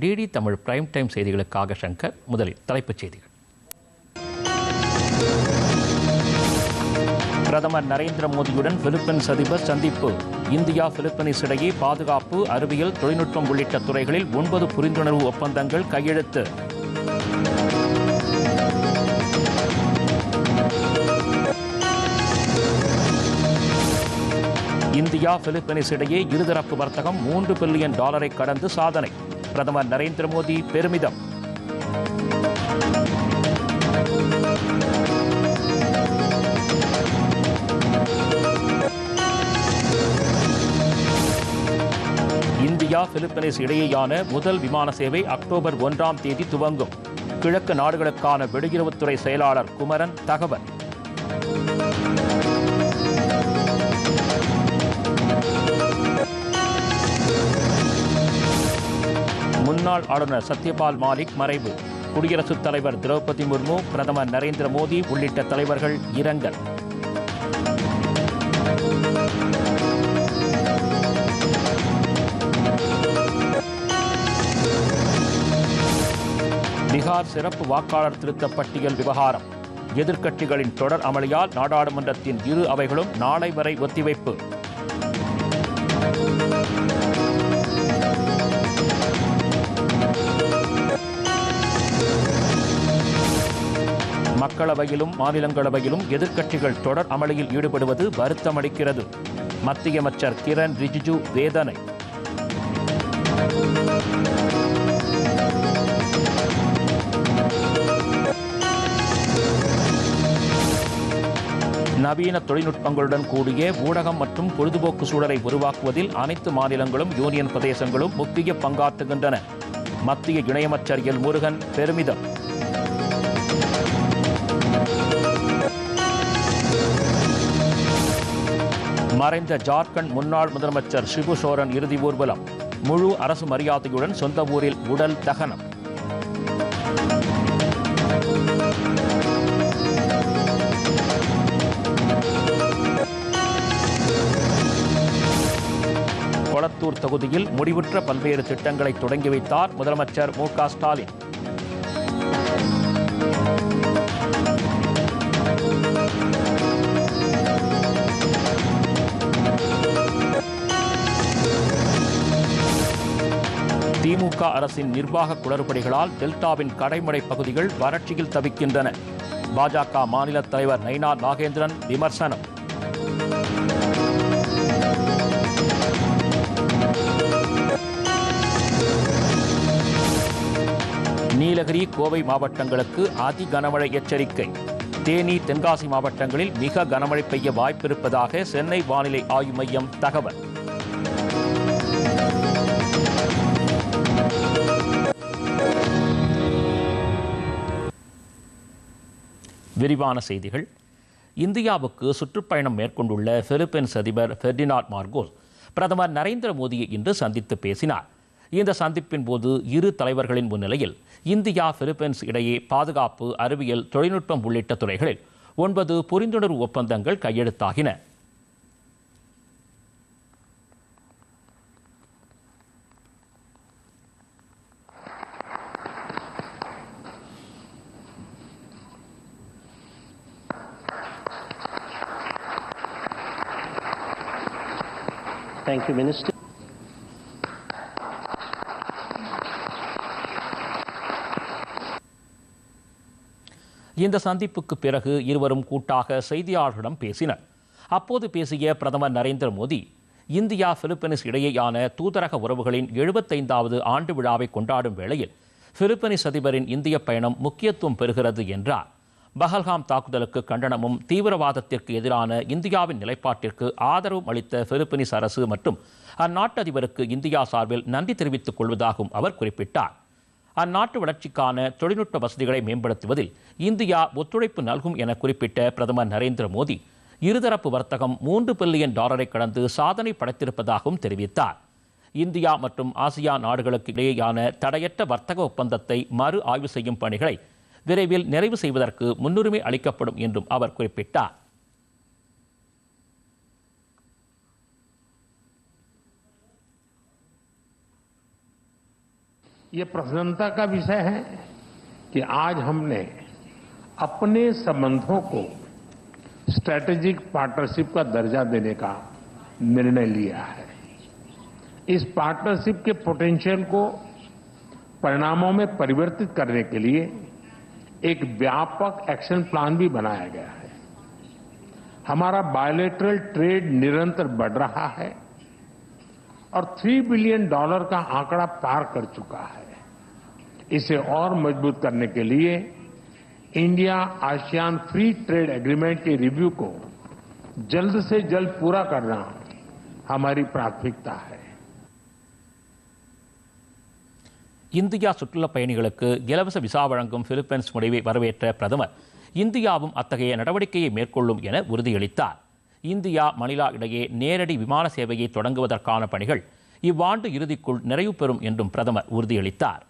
DD Tamil prime time செய்திகளுக்காக சங்கர் முதலில் தலைப்புச் செய்திகள். பிரதமர் நரேந்திர மோடியுடன் பிலிப்பைன்ஸ் அதிபர் சந்திப்பு. இந்தியா பிலிப்பைன்ஸ் இடையே பாதுகாப்பு அறிவியல் தொழில்நுட்பம் உள்ளிட்ட துறைகளில் ஒன்பது புரிந்துணர்வு ஒப்பந்தங்கள் கையெழுத்து. இந்தியா பிலிப்பைன்ஸ் இடையே இருதரப்பு வர்த்தகம் மூன்று பில்லியன் டாலரை கடந்து சாதனை. பிரதமர் நரேந்திர மோடி பெருமிதம். இந்தியா பிலிப்பைன்ஸ் இடையேயான முதல் விமான சேவை அக்டோபர் ஒன்றாம் தேதி துவங்கும். கிழக்கு நாடுகளுக்கான வெளியுறவுத்துறை செயலாளர் குமரன் தகவல். முன்னாள் ஆளுநர் சத்யபால் மாலிக் மறைவு. குடியரசுத் தலைவர் திரௌபதி முர்மு பிரதமர் நரேந்திர மோடி உள்ளிட்ட தலைவர்கள் இரங்கல். பீகார் சிறப்பு வாக்காளர் திருத்த பட்டியல் விவகாரம். எதிர்க்கட்சிகளின் தொடர் அமளியால் நாடாளுமன்றத்தின் இரு அவைகளும் நாளை வரை ஒத்திவைப்பு. மக்களவையிலும் மாநிலங்களவையிலும் எதிர்க்கட்சிகள் தொடர் அமளியில் ஈடுபடுவது வருத்தமளிக்கிறது. மத்திய அமைச்சர் கிரண் ரிஜிஜு வேதனை. நவீன தொழில்நுட்பங்களுடன் கூடிய ஊடகம் மற்றும் பொழுதுபோக்கு சூழலை உருவாக்குவதில் அனைத்து மாநிலங்களும் யூனியன் பிரதேசங்களும் முக்கிய பங்காற்றுகின்றன. மத்திய இணையமைச்சர் எல் முருகன் பெருமிதம். மறைந்த ஜார்க்கண்ட் முன்னாள் முதலமைச்சர் சிபு சோரன் இறுதி ஊர்வலம். முழு அரசு மரியாதையுடன் சொந்த ஊரில் உடல் தகனம். கொளத்தூர் தொகுதியில் முடிவுற்ற பல்வேறு திட்டங்களை தொடங்கி வைத்தார் முதலமைச்சர் மு ஸ்டாலின். திமுக அரசின் நிர்வாக குளறுபடிகளால் டெல்டாவின் கடைமடை பகுதிகள் வறட்சியில் தவிக்கின்றன. பாஜக மாநில தலைவர் நைனா நாகேந்திரன் விமர்சனம். நீலகிரி கோவை மாவட்டங்களுக்கு அதி கனமழை எச்சரிக்கை. தேனி தென்காசி மாவட்டங்களில் மிக கனமழை பெய்ய வாய்ப்பிருப்பதாக சென்னை வானிலை ஆய்வு மையம் தகவல். விரிவான செய்திகள். இந்தியாவுக்கு சுற்றுப்பயணம் மேற்கொண்டுள்ள பிலிப்பைன்ஸ் அதிபர் ஃபெர்டினாட் மார்கோஸ் பிரதமர் நரேந்திர மோடியை இன்று சந்தித்து பேசினார். இந்த சந்திப்பின் போது இரு தலைவர்களின் முன்னிலையில் இந்தியா பிலிப்பைன்ஸ் இடையே பாதுகாப்பு அறிவியல் தொழில்நுட்பம் உள்ளிட்ட துறைகளில் ஒன்பது புரிந்துணர்வு ஒப்பந்தங்கள் கையெழுத்தாகின. Thank you, Minister. இந்த சந்திப்புக்கு பிறகு இருவரும் கூட்டாக செய்தியாளர்களிடம் பேசினர் அப்போது பேசிய பிரதமர் நரேந்திர மோடி இந்தியா பிலிப்பைன்ஸ் இடையேயான தூதரக உறவுகளின் எழுபத்தைந்தாவது ஆண்டு விழாவை கொண்டாடும் வேளையில் பிலிப்பைன்ஸ் அதிபரின் இந்திய பயணம் முக்கியத்துவம் பெறுகிறது என்றார் பஹல்காம் தாக்குதலுக்கு கண்டனமும் தீவிரவாதத்திற்கு எதிரான இந்தியாவின் நிலைப்பாட்டிற்கு ஆதரவும் அளித்த பிலிப்பினிஸ் அரசு மற்றும் அந்நாட்டு அதிபருக்கு இந்தியா சார்பில் நன்றி தெரிவித்துக் கொள்வதாகவும் அவர் குறிப்பிட்டார். அந்நாட்டு வளர்ச்சிக்கான தொழில்நுட்ப வசதிகளை மேம்படுத்துவதில் இந்தியா ஒத்துழைப்பு நல்கும் என குறிப்பிட்ட பிரதமர் நரேந்திர மோடி இருதரப்பு வர்த்தகம் மூன்று பில்லியன் டாலரை கடந்து சாதனை படைத்திருப்பதாகவும் தெரிவித்தார். இந்தியா மற்றும் ஆசியா நாடுகளுக்கு இடையேயான தடையற்ற வர்த்தக ஒப்பந்தத்தை மறு ஆய்வு செய்யும் பணிகளை விரைவில் நிறைவு செய்வதற்கு முன்னுரிமை அளிக்கப்படும் என்றும் அவர் குறிப்பிட்டார் ये प्रसन्नता का विषय है कि आज हमने अपने संबंधों को स्ट्रैटेजिक पार्टनरशिप का दर्जा देने का निर्णय लिया है इस पार्टनरशिप के पोटेंशियल को परिणामों में परिवर्तित करने के लिए एक व्यापक एक्शन प्लान भी बनाया गया है। हमारा बायोलेटरल ट्रेड निरंतर बढ़ रहा है और थ्री बिलियन डॉलर का आंकड़ा पार कर चुका है। इसे और मज़बूत करने के लिए India ASEAN free trade agreement के रिव्यू को जल्द से जल्द पूरा करना हमारी प्राथमिकता है। இந்தியா சுற்றுலா பயணிகளுக்கு இலவச விசா வழங்கும் பிலிப்பைன்ஸ் முடிவை வரவேற்ற பிரதமர் இந்தியாவும் அத்தகைய நடவடிக்கையை மேற்கொள்ளும் என உறுதியளித்தார். இந்தியா மணிலா இடையே நேரடி விமான சேவையை தொடங்குவதற்கான பணிகள் இவ்வாண்டு இறுதிக்குள் நிறைவு பெறும் என்றும் பிரதமர் உறுதியளித்தார்.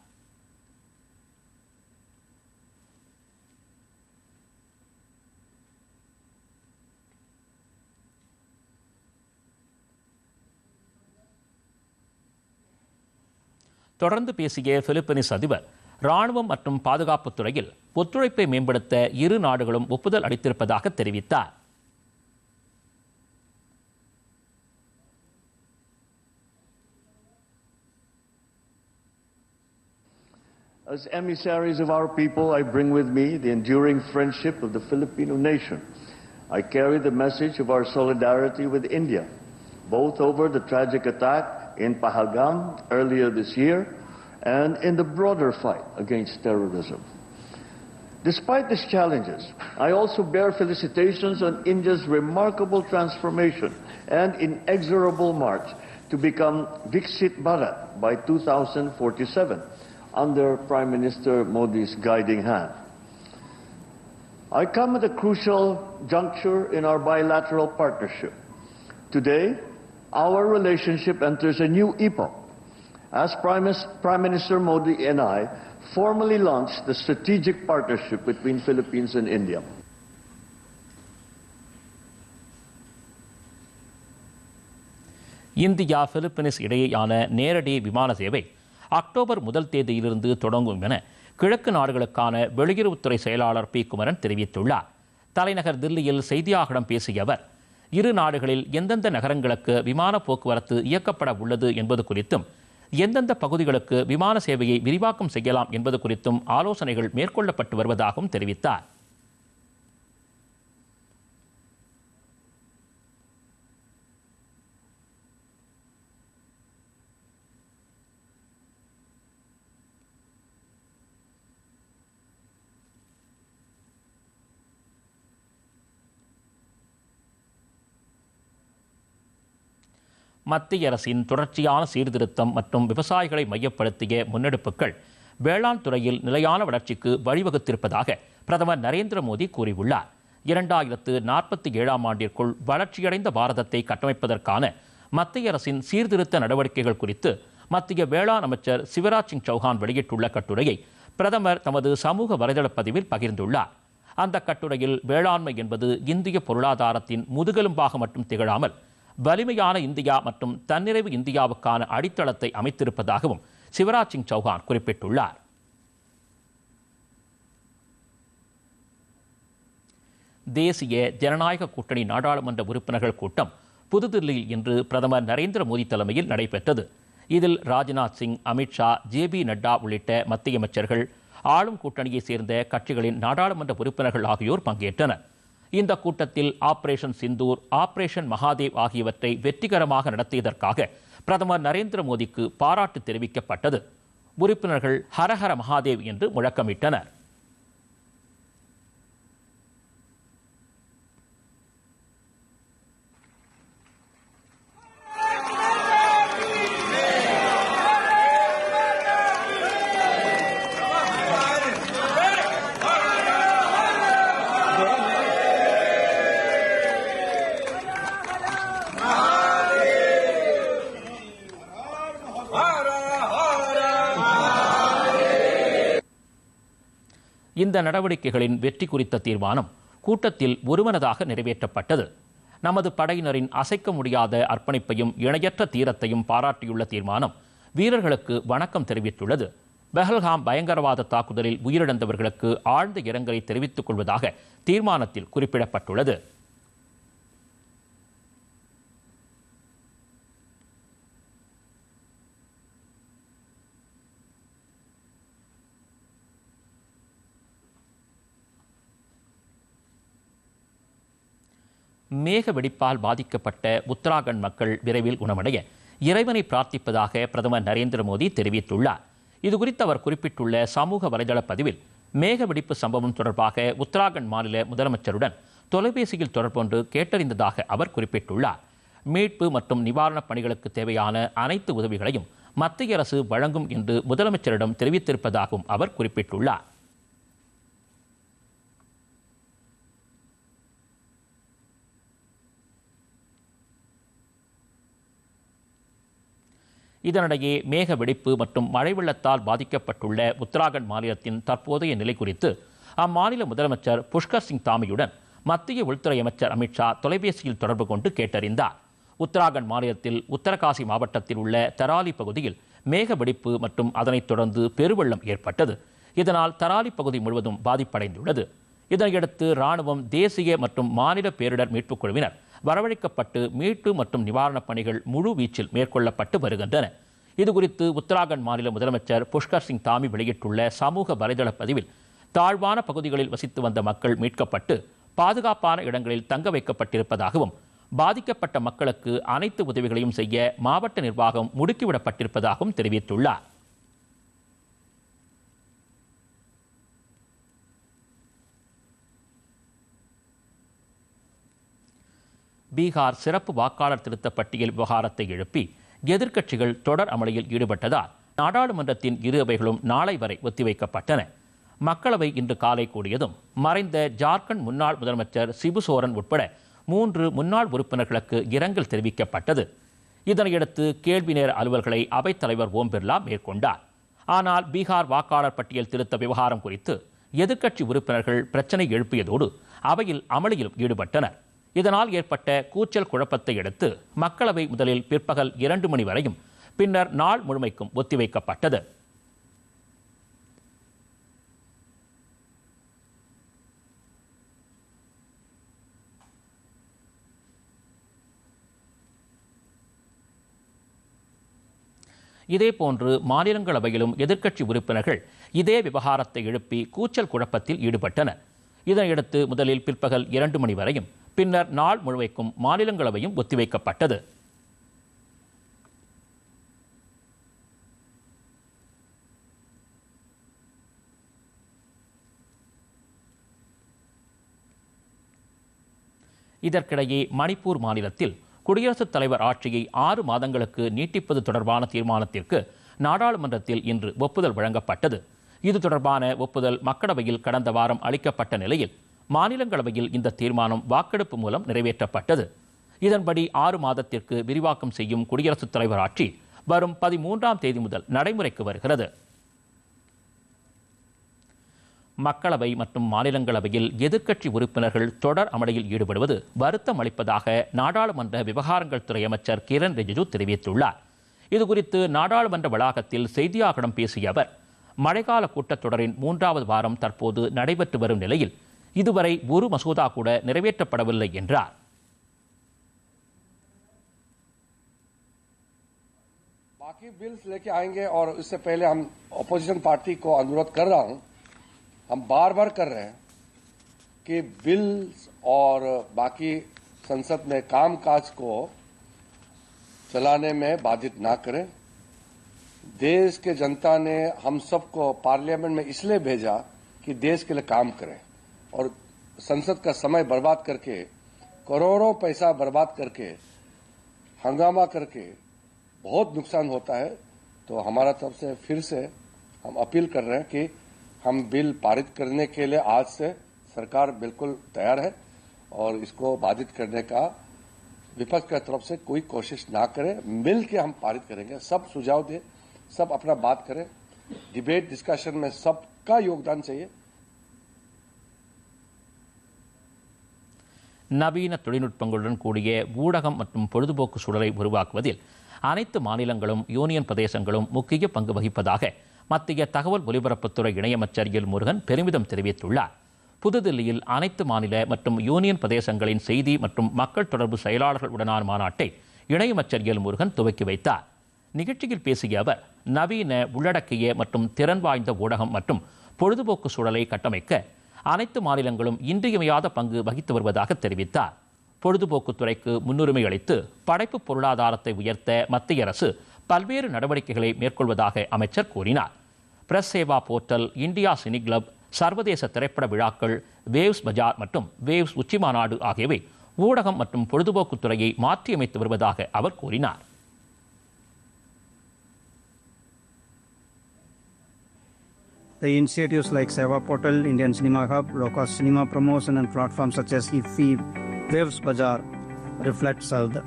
தொடர்ந்து பேசிய பிலிப்பைன்ஸ் அதிபர் ராணுவம் மற்றும் பாதுகாப்புத் துறையில் ஒத்துழைப்பை மேம்படுத்த இரு நாடுகளும் ஒப்புதல் அளித்திருப்பதாக தெரிவித்தார் As emissaries of our people, I bring with me the enduring friendship of the Filipino nation. I carry the message of our solidarity with India, both over the tragic attack in Pahalgam earlier this year and in the broader fight against terrorism. Despite these challenges, I also bear felicitations on India's remarkable transformation and inexorable march to become Viksit Bharat by 2047 under Prime Minister Modi's guiding hand. I come at a crucial juncture in our bilateral partnership. Today, our relationship enters a new epoch as Prime, Minister Modi and I formally launched the strategic partnership between Philippines and India. India Philippines இடையேயான நேரடி விமான சேவை October முதல் தேதியிலிருந்து தொடங்கும் என கிழக்கு நாடுகளுக்கான வெளியுறவுத்துறை செயலாளர் பி குமரன் தெரிவித்துள்ளார் தலைநகர் தில்லியில் செய்தியாளர்களிடம் பேசிய அவர் இரு நாடுகளில் எந்தெந்த நகரங்களுக்கு விமான போக்குவரத்து இயக்கப்பட உள்ளது என்பது குறித்தும் எந்தெந்த பகுதிகளுக்கு விமான சேவையை விரிவாக்கம் செய்யலாம் என்பது குறித்தும் ஆலோசனைகள் மேற்கொள்ளப்பட்டு வருவதாகவும் தெரிவித்தார். மத்திய அரசின் தொடர்ச்சியான சீர்திருத்தம் மற்றும் விவசாயிகளை மையப்படுத்திய முன்னெடுப்புகள் வேளாண் துறையில் நிலையான வளர்ச்சிக்கு வழிவகுத்திருப்பதாக பிரதமர் நரேந்திர மோடி கூறியுள்ளார். இரண்டாயிரத்து நாற்பத்தி ஏழாம் ஆண்டிற்குள் வளர்ச்சியடைந்த பாரதத்தை கட்டமைப்பதற்கான மத்திய அரசின் சீர்திருத்த நடவடிக்கைகள் குறித்து மத்திய வேளாண் அமைச்சர் சிவராஜ் சிங் சௌஹான் வெளியிட்டுள்ள கட்டுரையை பிரதமர் தமது சமூக வலைதள பதிவில் பகிர்ந்துள்ளார். அந்த கட்டுரையில் வேளாண்மை என்பது இந்திய பொருளாதாரத்தின் முதுகெலும்பாக மட்டும் திகழாமல் வலிமையான இந்தியா மற்றும் தன்னிறைவு இந்தியாவுக்கான அடித்தளத்தை அமைத்திருப்பதாகவும் சிவராஜ் சிங் சௌஹான் குறிப்பிட்டுள்ளார். தேசிய ஜனநாயக கூட்டணி நாடாளுமன்ற உறுப்பினர்கள் கூட்டம் புதுதில்லியில் இன்று பிரதமர் நரேந்திர மோடி தலைமையில் நடைபெற்றது. இதில் ராஜ்நாத் சிங் அமித்ஷா ஜே பி நட்டா உள்ளிட்ட மத்திய அமைச்சர்கள் ஆளும் கூட்டணியைச் சேர்ந்த கட்சிகளின் நாடாளுமன்ற உறுப்பினர்கள் ஆகியோர் பங்கேற்றனர். இந்த கூட்டத்தில் ஆபரேஷன் சிந்தூர் ஆபரேஷன் மகாதேவ் ஆகியவற்றை வெற்றிகரமாக நடத்தியதற்காக பிரதமர் நரேந்திர மோடிக்கு பாராட்டு தெரிவிக்கப்பட்டது. உறுப்பினர்கள் ஹரஹர மகாதேவ் என்று முழக்கமிட்டனர். இந்த நடவடிக்கைகளின் வெற்றி குறித்த தீர்மானம் கூட்டத்தில் ஒருமனதாக நிறைவேற்றப்பட்டது. நமது படையினரின் அசைக்க முடியாத அர்ப்பணிப்பையும் இணையற்ற தீரத்தையும் பாராட்டியுள்ள தீர்மானம் வீரர்களுக்கு வணக்கம் தெரிவித்துள்ளது. பெஹல்காம் பயங்கரவாத தாக்குதலில் உயிரிழந்தவர்களுக்கு ஆழ்ந்த இரங்கலை தெரிவித்துக் கொள்வதாக தீர்மானத்தில் குறிப்பிடப்பட்டுள்ளது. மேக வெடிப்பால் பாதிக்கப்பட்ட உத்தராகண்ட் மக்கள் விரைவில் குணமடைய இறைவனை பிரார்த்திப்பதாக பிரதமர் நரேந்திர மோடி தெரிவித்துள்ளார். இதுகுறித்து அவர் குறிப்பிட்டுள்ள சமூக வலைதள பதிவில் மேக வெடிப்பு சம்பவம் தொடர்பாக உத்தராகண்ட் மாநில முதலமைச்சருடன் தொலைபேசியில் தொடர்பொன்று கேட்டறிந்ததாக அவர் குறிப்பிட்டுள்ளார். மீட்பு மற்றும் நிவாரணப் பணிகளுக்கு தேவையான அனைத்து உதவிகளையும் மத்திய அரசு வழங்கும் என்று முதலமைச்சரிடம் தெரிவித்திருப்பதாகவும் அவர் குறிப்பிட்டுள்ளார். இதனிடையே மேக வெடிப்பு மற்றும் மழை வெள்ளத்தால் பாதிக்கப்பட்டுள்ள உத்தராகண்ட் மாநிலத்தின் தற்போதைய நிலை குறித்து அம்மாநில முதலமைச்சர் புஷ்கர் சிங் தாமியுடன் மத்திய உள்துறை அமைச்சர் அமித்ஷா தொலைபேசியில் தொடர்பு கொண்டு கேட்டறிந்தார். உத்தராகண்ட் மாநிலத்தில் உத்தரகாசி மாவட்டத்தில் உள்ள தராலி பகுதியில் மேக வெடிப்பு மற்றும் அதனைத் தொடர்ந்து பெருவெள்ளம் ஏற்பட்டது. இதனால் தராலி பகுதி முழுவதும் பாதிப்படைந்துள்ளது. இதனையடுத்து ராணுவம் தேசிய மற்றும் மாநில பேரிடர் மீட்புக் குழுவினர் வரவழைக்கப்பட்டு மீட்பு மற்றும் நிவாரணப் பணிகள் முழு வீச்சில் மேற்கொள்ளப்பட்டு வருகின்றன. இதுகுறித்து உத்தராகண்ட் மாநில முதலமைச்சர் புஷ்கர் சிங் தாமி வெளியிட்டுள்ள சமூக வலைதள பதிவில் தாழ்வான பகுதிகளில் வசித்து வந்த மக்கள் மீட்கப்பட்டு பாதுகாப்பான இடங்களில் தங்க வைக்கப்பட்டிருப்பதாகவும் பாதிக்கப்பட்ட மக்களுக்கு அனைத்து உதவிகளையும் செய்ய மாவட்ட நிர்வாகம் முடுக்கிவிடப்பட்டிருப்பதாகவும் தெரிவித்துள்ளார். பீகார் சிறப்பு வாக்காளர் திருத்த பட்டியல் விவகாரத்தை எழுப்பி எதிர்க்கட்சிகள் தொடர் அமளியில் ஈடுபட்டதால் நாடாளுமன்றத்தின் இரு அவைகளும் நாளை வரை ஒத்திவைக்கப்பட்டன. மக்களவை இன்று காலை கூடியதும் மறைந்த ஜார்க்கண்ட் முன்னாள் முதலமைச்சர் சிபு சோரன் உட்பட மூன்று முன்னாள் உறுப்பினர்களுக்கு இரங்கல் தெரிவிக்கப்பட்டது. இதனையடுத்து கேள்வி நேர அலுவல்களை அவைத்தலைவர் ஓம் பிர்லா மேற்கொண்டார். ஆனால் பீகார் வாக்காளர் பட்டியல் திருத்த விவகாரம் குறித்து எதிர்க்கட்சி உறுப்பினர்கள் பிரச்சனை எழுப்பியதோடு அவையில் அமளியிலும் ஈடுபட்டனர். இதனால் ஏற்பட்ட கூச்சல் குழப்பத்தை அடுத்து மக்களவை முதலில் பிற்பகல் இரண்டு மணி வரையும் பின்னர் நாள் முழுமைக்கும் ஒத்திவைக்கப்பட்டது. இதேபோன்று மாநிலங்களவையிலும் எதிர்க்கட்சி உறுப்பினர்கள் இதே விவகாரத்தை எழுப்பி கூச்சல் குழப்பத்தில் ஈடுபட்டனர். இதனையடுத்து முதலில் பிற்பகல் இரண்டு மணி வரையும் பின்னர் நாள் முழுமைக்கும் மாநிலங்களவையும் ஒத்திவைக்கப்பட்டது. இதற்கிடையே மணிப்பூர் மாநிலத்தில் குடியரசுத் தலைவர் ஆட்சியை ஆறு மாதங்களுக்கு நீட்டிப்பது தொடர்பான தீர்மானத்திற்கு நாடாளுமன்றத்தில் இன்று ஒப்புதல் வழங்கப்பட்டது. இது தொடர்பான ஒப்புதல் மக்களவையில் கடந்த வாரம் அளிக்கப்பட்ட நிலையில் மாநிலங்களவையில் இந்த தீர்மானம் வாக்கெடுப்பு மூலம் நிறைவேற்றப்பட்டது. இதன்படி ஆறு மாதத்திற்கு விரிவாக்கம் செய்யும் குடியரசுத் தலைவர் ஆட்சி வரும் பதிமூன்றாம் தேதி முதல் நடைமுறைக்கு வருகிறது. மக்களவை மற்றும் மாநிலங்களவையில் எதிர்க்கட்சி உறுப்பினர்கள் தொடர் அமளியில் ஈடுபடுவது வருத்தம் அளிப்பதாக நாடாளுமன்ற விவகாரங்கள் துறை அமைச்சர் கிரண் ரிஜிஜு தெரிவித்துள்ளார். இதுகுறித்து நாடாளுமன்ற வளாகத்தில் செய்தியாளர்களிடம் பேசிய அவர் மழைக்கால கூட்டத்தொடரின் மூன்றாவது வாரம் தற்போது நடைபெற்று வரும் நிலையில் இதுவரை ஒரு மசோதா கூட நிறைவேற்றப்படவில்லை என்றார் बाकी बिल्स लेके आएंगे और इससे पहले हम अपोजिशन पार्टी को अनुरोध कर रहा हूं हम बार बार कर रहे हैं कि बिल्स और बाकी संसद में कामकाज को चलाने में बाधित ना करें देश के जनता ने हम सबको पार्लियामेंट में इसलिए भेजा कि देश के लिए काम करें और संसद का समय बर्बाद करके, करोड़ों पैसा बर्बाद करके, हंगामा करके बहुत नुकसान होता है तो हमारा तरफ़ से फिर से हम अपील कर रहे हैं कि हम बिल पारित करने के लिए आज से सरकार बिल्कुल तैयार है और इसको बाधित करने का विपक्ष की तरफ़ से कोई कोशिश ना करें। मिल के हम पारित करेंगे, सब सुझाव दें, सब अपना बात करें। डिबेट, डिस्कशन में सबका योगदान चाहिए। நவீன தொழில்நுட்பங்களுடன் கூடிய ஊடகம் மற்றும் பொழுதுபோக்கு சூழலை உருவாக்குவதில் அனைத்து மாநிலங்களும் யூனியன் பிரதேசங்களும் முக்கிய பங்கு வகிப்பதாக மத்திய தகவல் ஒலிபரப்புத்துறை இணையமைச்சர் எல் முருகன் பெருமிதம் தெரிவித்துள்ளார். புதுதில்லியில் அனைத்து மாநில மற்றும் யூனியன் பிரதேசங்களின் செய்தி மற்றும் மக்கள் தொடர்பு செயலாளர்களுடனான மாநாட்டை இணையமைச்சர் எல் முருகன் துவக்கி வைத்தார். நிகழ்ச்சியில் பேசிய அவர் நவீன உள்ளடக்கிய மற்றும் திறன் வாய்ந்த ஊடகம் மற்றும் பொழுதுபோக்கு சூழலை கட்டமைக்க அனைத்து மாநிலங்களும் இன்றியமையாத பங்கு வகித்து வருவதாக தெரிவித்தார். பொழுதுபோக்குத்துறைக்கு முன்னுரிமை அளித்து படைப்பு பொருளாதாரத்தை உயர்த்த மத்திய அரசு பல்வேறு நடவடிக்கைகளை மேற்கொள்வதாக அமைச்சர் கூறினார். Press Seva portal India cine club சர்வதேச திரைப்பட விழாக்கள் வேவ்ஸ் பஜார் மற்றும் வேவ்ஸ் உச்சிமாநாடு ஆகியவை ஊடகம் மற்றும் பொழுதுபோக்குத்துறையை மாற்றியமைத்து வருவதாக அவர் கூறினார். The initiatives like Seva Portal, Indian Cinema Hub, low-cost cinema promotion and platforms such as IFI, Waves Bazaar reflects how the,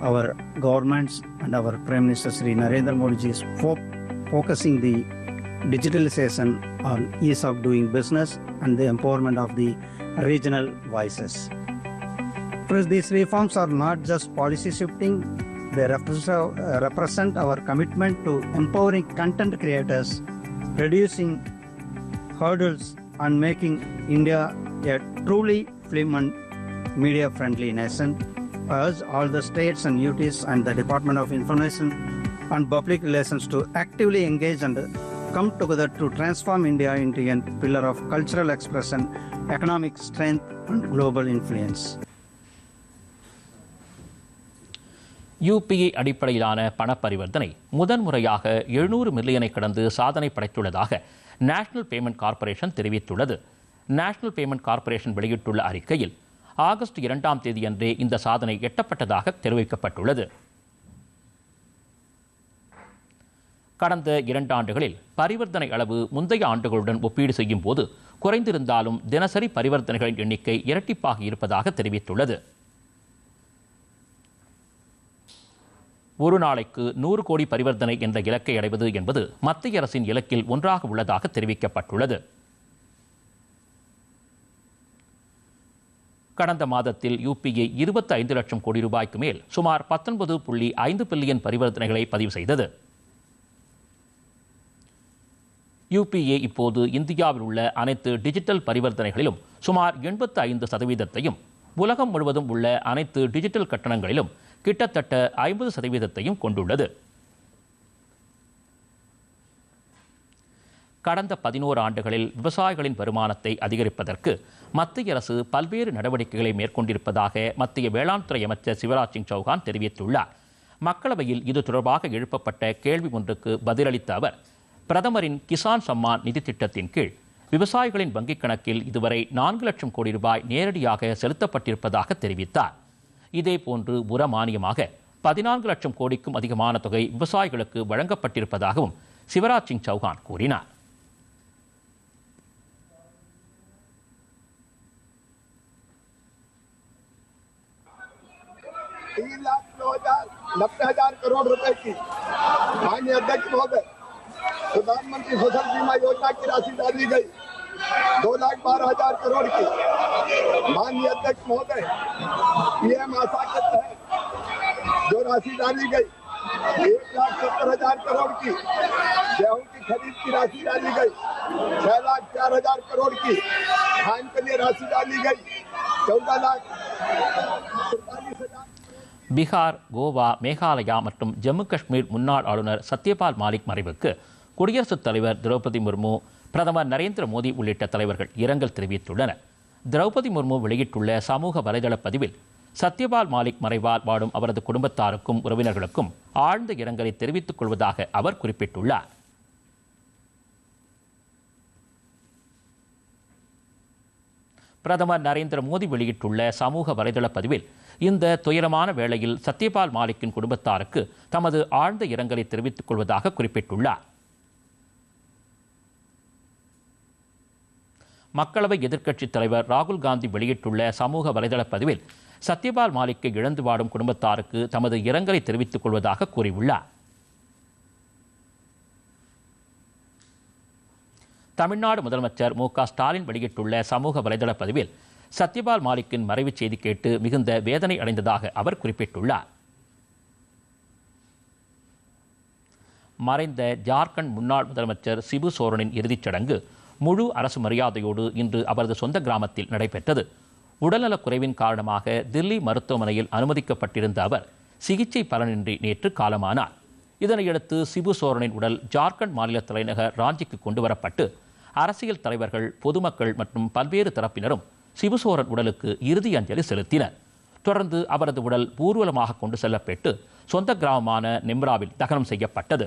our governments and our Prime Minister Sri Narendra Modi is fo- focusing the digitalization on ease of doing business and the empowerment of the regional voices. First, these reforms are not just policy shifting, they represent, uh, represent our commitment to empowering content creators, reducing hurdles, and making India a truly film and media friendly nation. Urge all the states and UTs and the Department of Information and Public Relations to actively engage and come together to transform India into a pillar of cultural expression, economic strength, and global influence. UPI அடிப்படையிலான பண பரிவர்த்தனை முதன்முறையாக எழுநூறு மில்லியனை கடந்து சாதனை படைத்துள்ளதாக national payment corporation தெரிவித்துள்ளது. நேஷனல் பேமெண்ட் கார்ப்பரேஷன் வெளியிட்டுள்ள அறிக்கையில் ஆகஸ்ட் இரண்டாம் தேதியன்றே இந்த சாதனை எட்டப்பட்டதாக தெரிவிக்கப்பட்டுள்ளது. கடந்த இரண்டு ஆண்டுகளில் பரிவர்த்தனை அளவு முந்தைய ஆண்டுகளுடன் ஒப்பீடு செய்யும் போது குறைந்திருந்தாலும் தினசரி பரிவர்த்தனைகளின் எண்ணிக்கை இரட்டிப்பாகி இருப்பதாக தெரிவித்துள்ளது. ஒரு நாளைக்கு நூறு கோடி பரிவர்த்தனை என்ற இலக்கை அடைவது என்பது மத்திய அரசின் இலக்கில் ஒன்றாக உள்ளதாக தெரிவிக்கப்பட்டுள்ளது. கடந்த மாதத்தில் யூபிஏ இருபத்தி ஐந்து லட்சம் கோடி ரூபாய்க்கு மேல் சுமார் பத்தொன்பது புள்ளி ஐந்து பில்லியன் பரிவர்த்தனைகளை பதிவு செய்தது. யூபிஏ இப்போது இந்தியாவில் உள்ள அனைத்து டிஜிட்டல் பரிவர்த்தனைகளிலும் சுமார் எண்பத்து ஐந்து சதவீதத்தையும் உலகம் முழுவதும் உள்ள அனைத்து டிஜிட்டல் கட்டணங்களிலும் கிட்டத்தட்ட ஐம்பது சதவீதத்தையும் கொண்டுள்ளது. கடந்த பதினோரு ஆண்டுகளில் விவசாயிகளின் வருமானத்தை அதிகரிப்பதற்கு மத்திய அரசு பல்வேறு நடவடிக்கைகளை மேற்கொண்டிருப்பதாக மத்திய வேளாண் துறை அமைச்சர் சிவராஜ் சிங் சௌகான் தெரிவித்துள்ளார். மக்களவையில் இது தொடர்பாக எழுப்பப்பட்ட கேள்வி ஒன்றுக்கு பதிலளித்த அவர் பிரதமரின் கிசான் சம்மான் நிதி திட்டத்தின் கீழ் விவசாயிகளின் வங்கிக் கணக்கில் இதுவரை நான்கு லட்சம் கோடி ரூபாய் நேரடியாக செலுத்தப்பட்டிருப்பதாக தெரிவித்தார். இதேபோன்று உர மானியமாக பதினான்கு லட்சம் கோடிக்கும் அதிகமான தொகை விவசாயிகளுக்கு வழங்கப்பட்டிருப்பதாகவும் சிவராஜ் சிங் சௌகான் கூறினார் तीन लाख नौ हजार नब्बे हजार करोड़ रुपए की माननीय अध्यक्ष महोदय प्रधानमंत्री फसल बीमा योजना की राशि डाली गई दो लाख बारह हजार करोड़ की माननीय अध्यक्ष महोदय पीएम आशा के तहत जो राशि डाली गई एक लाख सत्तर हजार करोड़ की गेहूं की खरीद की राशि डाली गई छह लाख चार हजार करोड़ की धान के लिए राशि डाली गई चौदह लाख तैतालीस हजार பீகார் கோவா மேகாலயா மற்றும் ஜம்மு காஷ்மீர் முன்னாள் ஆளுநர் சத்யபால் மாலிக் மறைவுக்கு குடியரசுத் தலைவர் திரௌபதி முர்மு பிரதமர் நரேந்திர மோடி உள்ளிட்ட தலைவர்கள் இரங்கல் தெரிவித்துள்ளனர். திரௌபதி முர்மு வெளியிட்டுள்ள சமூக வலைதள பதிவில் சத்யபால் மாலிக் மறைவால் வாடும் அவரது குடும்பத்தாருக்கும் உறவினர்களுக்கும் ஆழ்ந்த இரங்கலை தெரிவித்துக் கொள்வதாக அவர் குறிப்பிட்டுள்ளார். பிரதமர் நரேந்திர மோடி வெளியிட்டுள்ள சமூக வலைதள பதிவில் இந்த துயரமான வேளையில் சத்யபால் மாலிக்கின் குடும்பத்தாருக்கு தமது ஆழ்ந்த இரங்கலை தெரிவித்துக் கொள்வதாக குறிப்பிட்டுள்ளார். மக்களவை எதிர்க்கட்சித் தலைவர் ராகுல் காந்தி வெளியிட்டுள்ள சமூக வலைதள பதிவில் சத்யபால் மாலிக்கை இழந்து வாடும் குடும்பத்தாருக்கு தமது இரங்கலை தெரிவித்துக் கொள்வதாக கூறியுள்ளார். தமிழ்நாடு முதலமைச்சர் மு க ஸ்டாலின் வெளியிட்டுள்ள சமூக வலைதள பதிவில் சத்யபால் மாலிக்கின் மறைவுச் செய்தி கேட்டு மிகுந்த வேதனை அடைந்ததாக அவர் குறிப்பிட்டுள்ளார். மறைந்த ஜார்க்கண்ட் முன்னாள் முதலமைச்சர் சிபு சோரனின் இறுதிச் சடங்கு முழு அரசு மரியாதையோடு இன்று அவரது சொந்த கிராமத்தில் நடைபெற்றது. உடல்நலக் குறைவின் காரணமாக தில்லி மருத்துவமனையில் அனுமதிக்கப்பட்டிருந்த அவர் சிகிச்சை பலனின்றி நேற்று காலமானார். இதனையடுத்து சிபு சோரனின் உடல் ஜார்க்கண்ட் மாநில தலைநகர் ராஞ்சிக்கு கொண்டு வரப்பட்டு அரசியல் தலைவர்கள் பொதுமக்கள் மற்றும் பல்வேறு தரப்பினரும் சிபு சோரன் உடலுக்கு இறுதி அஞ்சலி செலுத்தினர். தொடர்ந்து அவரது உடல் ஊர்வலமாக கொண்டு செல்லப்பட்டு சொந்த கிராமமான நிம்ராவில் தகனம் செய்யப்பட்டது.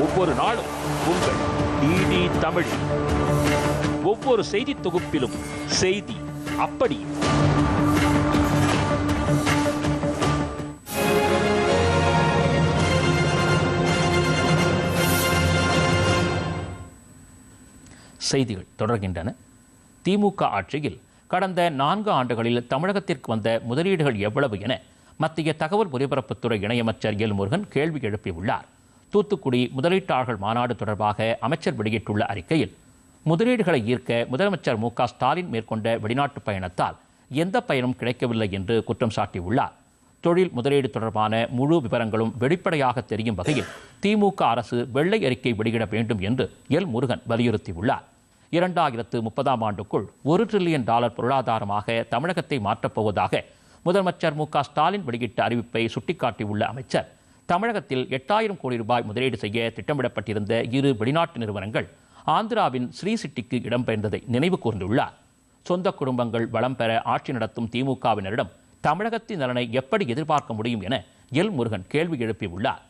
ஒவ்வொரு நாளும் உங்கள் டிடி தமிழ். ஒவ்வொரு செய்தி தொகுப்பிலும் செய்தி அப்படி. செய்திகள் தொடர்கின்றன. திமுக ஆட்சியில் கடந்த நான்கு ஆண்டுகளில் தமிழகத்திற்கு வந்த முதலீடுகள் எவ்வளவு என மத்திய தகவல் ஒலிபரப்புத்துறை இணையமைச்சர் எல் முருகன் கேள்வி எழுப்பியுள்ளார். தூத்துக்குடி முதலீட்டாளர்கள் மாநாடு தொடர்பாக அமைச்சர் வெளியிட்டுள்ள அறிக்கையில் முதலீடுகளை ஈர்க்க முதலமைச்சர் மு ஸ்டாலின் மேற்கொண்ட வெளிநாட்டு பயணத்தால் எந்த பயனும் கிடைக்கவில்லை என்று குற்றம் சாட்டியுள்ளார். தொழில் முதலீடு தொடர்பான முழு விவரங்களும் வெளிப்படையாக தெரியும் வகையில் திமுக அரசு வெள்ளை அறிக்கை வெளியிட வேண்டும் என்று எல். முருகன் வலியுறுத்தியுள்ளார். இரண்டாயிரத்து முப்பதாம் ஆண்டுக்குள் ஒரு டிரில்லியன் டாலர் பொருளாதாரமாக தமிழகத்தை மாற்றப் போவதாக முதலமைச்சர் மு ஸ்டாலின் வெளியிட்ட அறிவிப்பை சுட்டிக்காட்டியுள்ள அமைச்சர் தமிழகத்தில் எட்டாயிரம் கோடி ரூபாய் முதலீடு செய்ய திட்டமிடப்பட்டிருந்த இரு வெளிநாட்டு நிறுவனங்கள் ஆந்திராவின் ஸ்ரீ சிட்டிக்கு இடம்பெயர்ந்ததை நினைவு கூர்ந்துள்ளார். சொந்த குடும்பங்கள் வளம் பெற ஆட்சி நடத்தும் திமுகவினரிடம் தமிழகத்தின் நலனை எப்படி எதிர்பார்க்க முடியும் என எல் முருகன் கேள்வி எழுப்பியுள்ளார்.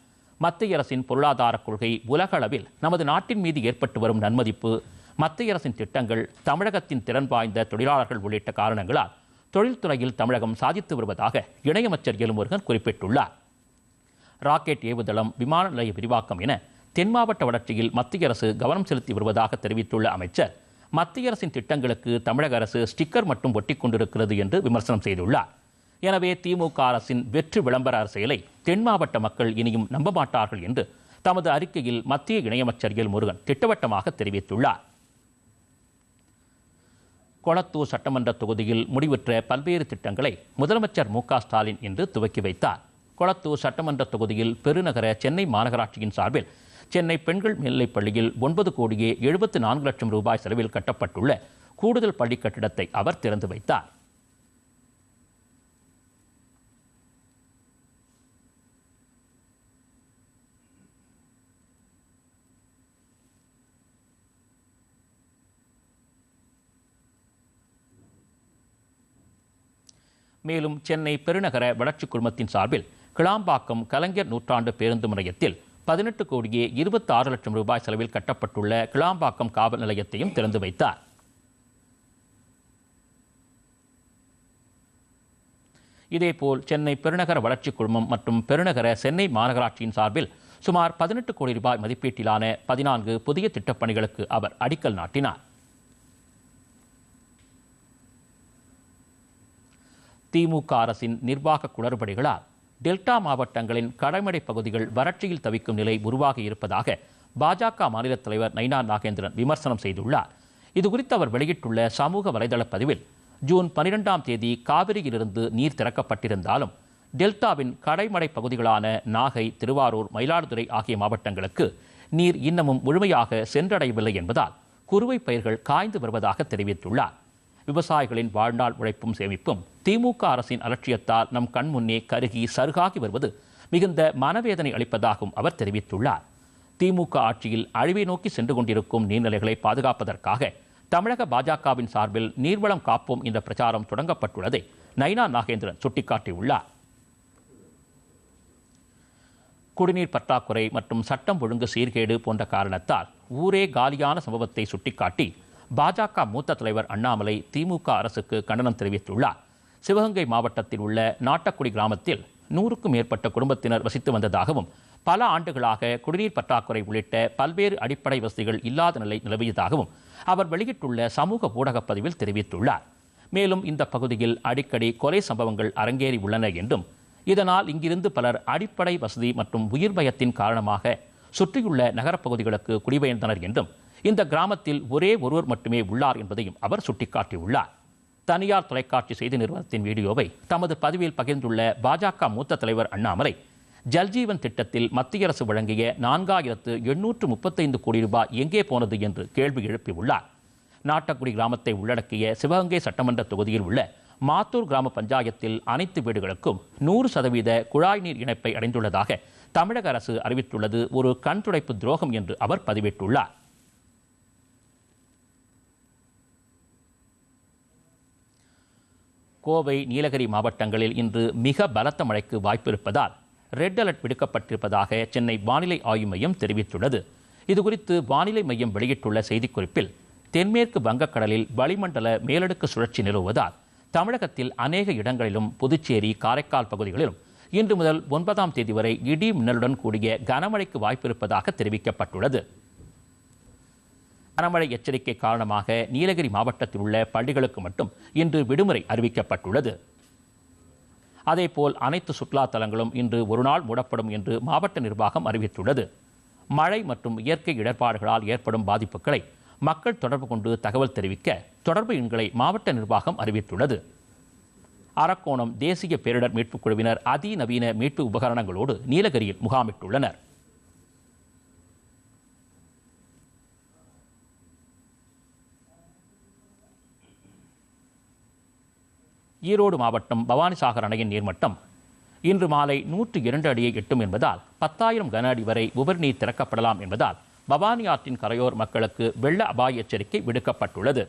மத்திய அரசின் பொருளாதார கொள்கை உலக அளவில் நமது நாட்டின் மீது ஏற்பட்டு வரும் நன்மதிப்பு மத்திய அரசின் திட்டங்கள் தமிழகத்தின் திறன் வாய்ந்த தொழிலாளர்கள் உள்ளிட்ட காரணங்களால் தொழில்துறையில் தமிழகம் சாதித்து வருவதாக இணையமைச்சர் எல் முருகன் குறிப்பிட்டுள்ளார். ராக்கெட் ஏவுதளம் விமான நிலைய விரிவாக்கம் என தென் மாவட்ட வளர்ச்சியில் மத்திய அரசு கவனம் செலுத்தி வருவதாக தெரிவித்துள்ள அமைச்சர் மத்திய அரசின் திட்டங்களுக்கு தமிழக அரசு ஸ்டிக்கர் மட்டும் ஒட்டிக் கொண்டிருக்கிறது என்று விமர்சனம் செய்துள்ளார். எனவே திமுக அரசின் வெற்று விளம்பர அரசியலை தென் மாவட்ட மக்கள் இனியும் நம்ப மாட்டார்கள் என்று தமது அறிக்கையில் மத்திய இணையமைச்சர் எல் முருகன் திட்டவட்டமாக தெரிவித்துள்ளார். கொளத்தூர் சட்டமன்ற தொகுதியில் முடிவுற்ற பல்வேறு திட்டங்களை முதலமைச்சர் மு க ஸ்டாலின் இன்று துவக்கி வைத்தார். கொளத்தூர் சட்டமன்ற தொகுதியில் பெருநகர சென்னை மாநகராட்சியின் சார்பில் சென்னை பெண்கள் மேல்நிலைப் பள்ளியில் ஒன்பது கோடியே எழுபத்து நான்கு லட்சம் ரூபாய் செலவில் கட்டப்பட்டுள்ள கூடுதல் பள்ளி கட்டிடத்தை அவர் திறந்து வைத்தார். மேலும் சென்னை பெருநகர வளர்ச்சிக் குழுமத்தின் சார்பில் கிளாம்பாக்கம் கலைஞர் நூற்றாண்டு பேருந்து முனையத்தில் பதினெட்டு கோடியே இருபத்தி ஆறு லட்சம் ரூபாய் செலவில் கட்டப்பட்டுள்ள கிளாம்பாக்கம் காவல் நிலையத்தையும் திறந்து வைத்தார். இதேபோல் சென்னை பெருநகர வளர்ச்சிக் குழுமம் மற்றும் பெருநகர சென்னை மாநகராட்சியின் சார்பில் சுமார் பதினெட்டு கோடி ரூபாய் மதிப்பீட்டிலான பதினான்கு புதிய திட்டப்பணிகளுக்கு அவர் அடிக்கல் நாட்டினார். திமுக அரசின் நிர்வாக குளறுபடிகளால் டெல்டா மாவட்டங்களின் கடமடை பகுதிகள் வறட்சியில் தவிக்கும் நிலை உருவாகி இருப்பதாக பாஜக மாநில தலைவர் நைனா நாகேந்திரன் விமர்சனம் செய்துள்ளார். இதுகுறித்து அவர் வெளியிட்டுள்ள சமூக வலைதள பதிவில் ஜூன் பனிரெண்டாம் தேதி காவிரியிலிருந்து நீர் திறக்கப்பட்டிருந்தாலும் டெல்டாவின் கடைமடை பகுதிகளான நாகை திருவாரூர் மயிலாடுதுறை ஆகிய மாவட்டங்களுக்கு நீர் இன்னமும் முழுமையாக சென்றடையவில்லை என்பதால் குறுவை பயிர்கள் காய்ந்து வருவதாக தெரிவித்துள்ளார். விவசாயிகளின் வாழ்நாள் உழைப்பும் சேமிப்பும் திமுக அரசின் அலட்சியத்தால் நம் கண்முன்னே கருகி சருகாகி வருவது மிகுந்த மனவேதனை அளிப்பதாகவும் அவர் தெரிவித்துள்ளார். திமுக ஆட்சியில் அழிவை நோக்கி சென்று கொண்டிருக்கும் நீர்நிலைகளை பாதுகாப்பதற்காக தமிழக பாஜகவின் சார்பில் நீர்வளம் காப்போம் என்ற பிரச்சாரம் தொடங்கப்பட்டுள்ளதை நைனா நாகேந்திரன் சுட்டிக்காட்டியுள்ளார். குடிநீர் பற்றாக்குறை மற்றும் சட்டம் ஒழுங்கு சீர்கேடு போன்ற காரணத்தால் ஊரே காலியான சம்பவத்தை சுட்டிக்காட்டி பாஜக மூத்த தலைவர் அண்ணாமலை திமுக அரசுக்கு கண்டனம் தெரிவித்துள்ளார். சிவகங்கை மாவட்டத்தில் உள்ள நாட்டக்குடி கிராமத்தில் நூறுக்கும் மேற்பட்ட குடும்பத்தினர் வசித்து வந்ததாகவும் பல ஆண்டுகளாக குடிநீர் பற்றாக்குறை உள்ளிட்ட பல்வேறு அடிப்படை வசதிகள் இல்லாத நிலை நிலவியதாகவும் அவர் வெளியிட்டுள்ள சமூக ஊடகப் பதிவில் தெரிவித்துள்ளார். மேலும் இந்த பகுதியில் அடிக்கடி கொலை சம்பவங்கள் அரங்கேறி உள்ளன என்றும் இதனால் இங்கிருந்து பலர் அடிப்படை வசதி மற்றும் உயிர் பயத்தின் காரணமாக சுற்றியுள்ள நகரப்பகுதிகளுக்கு குடிபெயர்ந்தனர் என்றும் இந்த கிராமத்தில் ஒரே ஒருவர் மட்டுமே உள்ளார் என்பதையும் அவர் சுட்டிக்காட்டியுள்ளார். தனியார் தொலைக்காட்சி செய்தி நிறுவனத்தின் வீடியோவை தமது பதிவில் பகிர்ந்துள்ள பாஜக மூத்த தலைவர் அண்ணாமலை ஜல்ஜீவன் திட்டத்தில் மத்திய அரசு வழங்கிய நான்காயிரத்து எண்ணூற்று முப்பத்தைந்து கோடி ரூபாய் எங்கே போனது என்று கேள்வி எழுப்பியுள்ளார். நாட்டக்குடி கிராமத்தை உள்ளடக்கிய சிவகங்கை சட்டமன்ற தொகுதியில் உள்ள மாத்தூர் கிராம பஞ்சாயத்தில் அனைத்து வீடுகளுக்கும் நூறு சதவீத குழாய் நீர் இணைப்பை அடைந்துள்ளதாக தமிழக அரசு அறிவித்துள்ளது. ஒரு கண் துடைப்பு துரோகம் என்று அவர் பதிவிட்டுள்ளார். கோவை நீலகிரி மாவட்டங்களில் இன்று மிக பலத்த மழைக்கு வாய்ப்பிருப்பதால் ரெட் அலர்ட் விடுக்கப்பட்டிருப்பதாக சென்னை வானிலை ஆய்வு மையம் தெரிவித்துள்ளது. இதுகுறித்து வானிலை மையம் வெளியிட்டுள்ள செய்திக்குறிப்பில் தென்மேற்கு வங்கக்கடலில் வளிமண்டல மேலடுக்கு சுழற்சி நிலவுவதால் தமிழகத்தில் அநேக இடங்களிலும் புதுச்சேரி காரைக்கால் பகுதிகளிலும் இன்று முதல் ஒன்பதாம் தேதி வரை இடி மின்னலுடன் கூடிய கனமழைக்கு வாய்ப்பிருப்பதாக தெரிவிக்கப்பட்டுள்ளது. கனமழை எச்சரிக்கை காரணமாக நீலகிரி மாவட்டத்தில் உள்ள பள்ளிகளுக்கு மட்டும் இன்று விடுமுறை அறிவிக்கப்பட்டுள்ளது. அதேபோல் அனைத்து சுற்றுலா தலங்களும் இன்று ஒரு நாள் மூடப்படும் என்று மாவட்ட நிர்வாகம் அறிவித்துள்ளது. மழை மற்றும் இயற்கை இடர்பாடுகளால் ஏற்படும் பாதிப்புகளை மக்கள் தொடர்பு கொண்டு தகவல் தெரிவிக்க தொடர்பு எண்களை மாவட்ட நிர்வாகம் அறிவித்துள்ளது. அரக்கோணம் தேசிய பேரிடர் மீட்புக் குழுவினர் அதிநவீன மீட்பு உபகரணங்களோடு நீலகிரியில் முகாமிட்டுள்ளனர். ஈரோடு மாவட்டம் பவானிசாகர் அணையின் நீர்மட்டம் இன்று மாலை நூற்று இரண்டு அடியை எட்டும் என்பதால் பத்தாயிரம் கன அடி வரை உபரிநீர் திறக்கப்படலாம் என்பதால் பவானி ஆற்றின் கரையோர் மக்களுக்கு வெள்ள அபாய எச்சரிக்கை விடுக்கப்பட்டுள்ளது.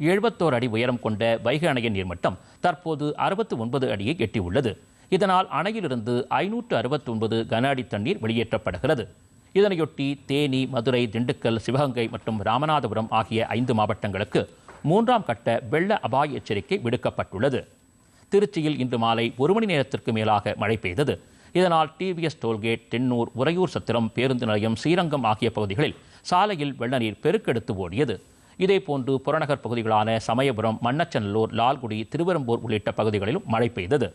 எழுபத்தோரு அடி உயரம் கொண்ட வைகை அணையின் நீர்மட்டம் தற்போது அறுபத்து ஒன்பது அடியை எட்டியுள்ளது. இதனால் அணையிலிருந்து ஐநூற்று அறுபத்தி ஒன்பது கன அடி தண்ணீர் வெளியேற்றப்படுகிறது. இதனையொட்டி தேனி மதுரை திண்டுக்கல் சிவகங்கை மற்றும் ராமநாதபுரம் ஆகிய ஐந்து மாவட்டங்களுக்கு மூன்றாம் கட்ட வெள்ள அபாய எச்சரிக்கை விடுக்கப்பட்டுள்ளது. திருச்சியில் இன்று மாலை ஒரு மணி நேரத்திற்கு மேலாக மழை பெய்தது. இதனால் டிவிஎஸ் டோல்கேட் தென்னூர் உறையூர் சத்திரம் பேருந்து நிலையம் ஸ்ரீரங்கம் ஆகிய பகுதிகளில் சாலையில் வெள்ள நீர் பெருக்கெடுத்து ஓடியது. இதேபோன்று புறநகர் பகுதிகளான சமயபுரம் மண்ணச்சநல்லூர் லால்குடி திருவெரும்பூர் உள்ளிட்ட பகுதிகளிலும் மழை பெய்தது.